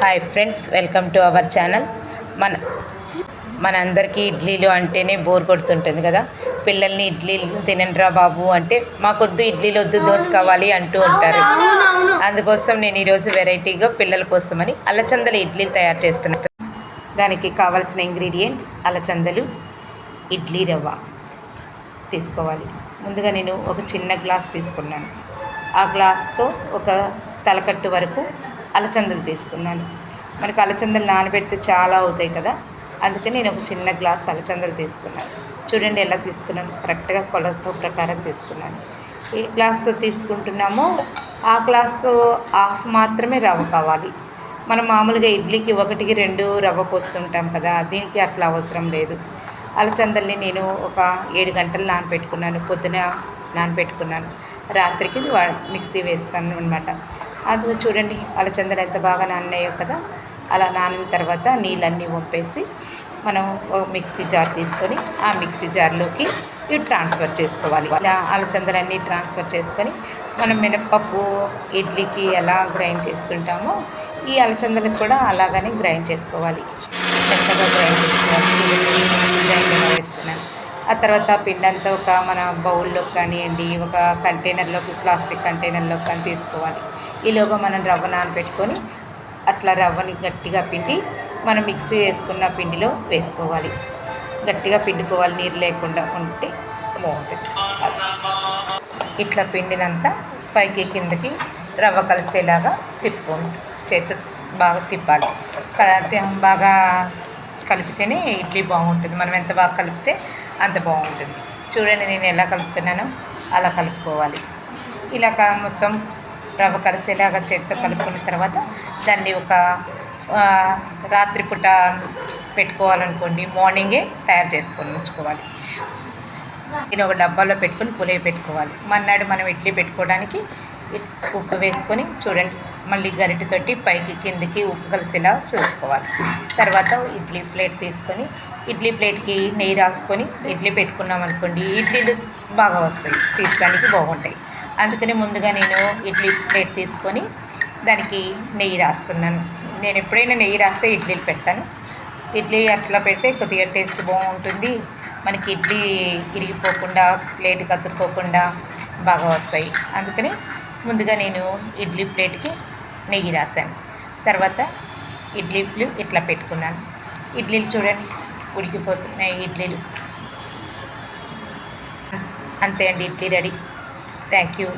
Hi friends welcome to our channel మన మనందరికీ ఇడ్లీలు అంటేనే బోర్ కొడుతుంటుంది కదా. పిల్లల్ని ఇడ్లీలు తినండిరా బాబు అంటే మాకొద్దు ఇడ్లీలు వద్దు దోశ కావాలి అంటూ ఉంటారు. అందుకోసం నేను ఈరోజు వెరైటీగా పిల్లల కోసమని అలచందల ఇడ్లీలు తయారు చేస్తున్నాను దానికి కావాల్సిన ఇంగ్రీడియంట్స్ అలచందలు ఇడ్లీ రవ్వ తీసుకోవాలి. ముందుగా నేను ఒక చిన్న గ్లాస్ తీసుకున్నాను. ఆ గ్లాస్తో ఒక తలకట్టు వరకు అలచందలు తీసుకున్నాను. మనకు అలచందలు నానబెడితే చాలా అవుతాయి కదా? అందుకని నేను ఒక చిన్న గ్లాస్ అలచందలు తీసుకున్నాను. చూడండి ఎలా తీసుకున్నాను. కరెక్ట్గా కొలత ప్రకారం తీసుకున్నాను. ఏ గ్లాస్తో తీసుకుంటున్నామో ఆ గ్లాస్తో హాఫ్ మాత్రమే రవ్వ కావాలి. మనం మామూలుగా ఇడ్లీకి ఒకటికి రెండు రవ్వ పోస్తుంటాం కదా? దీనికి అట్లా అవసరం లేదు. అలచందల్ని నేను ఒక ఏడు గంటలు నానబెట్టుకున్నాను. పొద్దున నానబెట్టుకున్నాను. రాత్రికి వా- మిక్సీ వేస్తాను అనమాట అది చూడండి అలచందలు ఎంత బాగా నాన్నాయో కదా. అలా నానిన తర్వాత నీళ్ళన్నీ వంపేసి మనం మిక్సీ జార్ తీసుకొని ఆ మిక్సీ జార్లోకి ఇవి ట్రాన్స్ఫర్ చేసుకోవాలి. ఇలా అలచందలన్నీ ట్రాన్స్ఫర్ చేసుకొని మనం మినప్పప్పు ఇడ్లీకి ఎలా గ్రైండ్ చేసుకుంటామో ఈ అలచందలకు కూడా అలాగనే గ్రైండ్ చేసుకోవాలి. మెత్తగా గ్రైండ్ చేసుకోవాలి. గ్రైండ్ ఆ తర్వాత ఆ పిండి అంతా ఒక మన బౌల్లో కానివ్వండి ఒక కంటైనర్లోకి ప్లాస్టిక్ కంటైనర్లోకి కానీ తీసుకోవాలి. ఈలోగా మనం రవ్వ నానబెట్టుకొని అట్లా రవ్వని గట్టిగా పిండి మనం మిక్సీ వేసుకున్న పిండిలో వేసుకోవాలి. గట్టిగా పిండుకోవాలి నీరు లేకుండా ఉంటే బాగుంటుంది. ఇట్లా పిండినంతా పైకి కిందకి రవ్వ కలిసేలాగా తిప్పుకోండి. చేతి బాగా తిప్పాలి. క- బాగా కలిపితేనే ఇడ్లీ బాగుంటుంది. మనం ఎంత బాగా కలిపితే అంత బాగుంటుంది. చూడండి నేను ఎలా కలుపుతున్నానో అలా కలుపుకోవాలి. ఇలా మొత్తం రవ్వ కలిసేలాగా చేతితో కలుపుకున్న తర్వాత దాన్ని ఒక రాత్రిపూట పెట్టుకోవాలనుకోండి మార్నింగే తయారు చేసుకొని ఉంచుకోవాలి. నేను ఒక డబ్బాలో పెట్టుకొని పులియ పెట్టుకోవాలి. మన్నాడు మనం ఇడ్లీ పెట్టుకోవడానికి ఉప్పు వేసుకొని చూడండి. మళ్ళీ గరిటెతోటి పైకి కిందికి ఉప్పు కలిసేలా చూసుకోవాలి. తర్వాత ఇడ్లీ ప్లేట్ తీసుకొని ఇడ్లీ ప్లేట్కి నెయ్యి రాసుకొని ఇడ్లీ పెట్టుకున్నాం అనుకోండి ఇడ్లీలు బాగా వస్తాయి తీసుకోడానికి బాగుంటాయి. అందుకని ముందుగా నేను ఇడ్లీ ప్లేట్ తీసుకొని దానికి నెయ్యి రాస్తున్నాను. నేను ఎప్పుడైనా నెయ్యి రాస్తే ఇడ్లీలు పెడతాను. ఇడ్లీ అట్లా పెడితే కొద్దిగా టేస్ట్ బాగుంటుంది. మనకి ఇడ్లీ ఇరిగిపోకుండా ప్లేట్ కత్తుకోకుండా బాగా వస్తాయి. అందుకని ముందుగా నేను ఇడ్లీ ప్లేట్కి నెయ్యి రాశాను. తర్వాత ఇడ్లీలు ఇట్లా పెట్టుకున్నాను. ఇడ్లీలు చూడండి ఉడికిపోతున్నాయి ఇడ్లీలు. అంతే అండి ఇడ్లీ రెడీ. Thank you.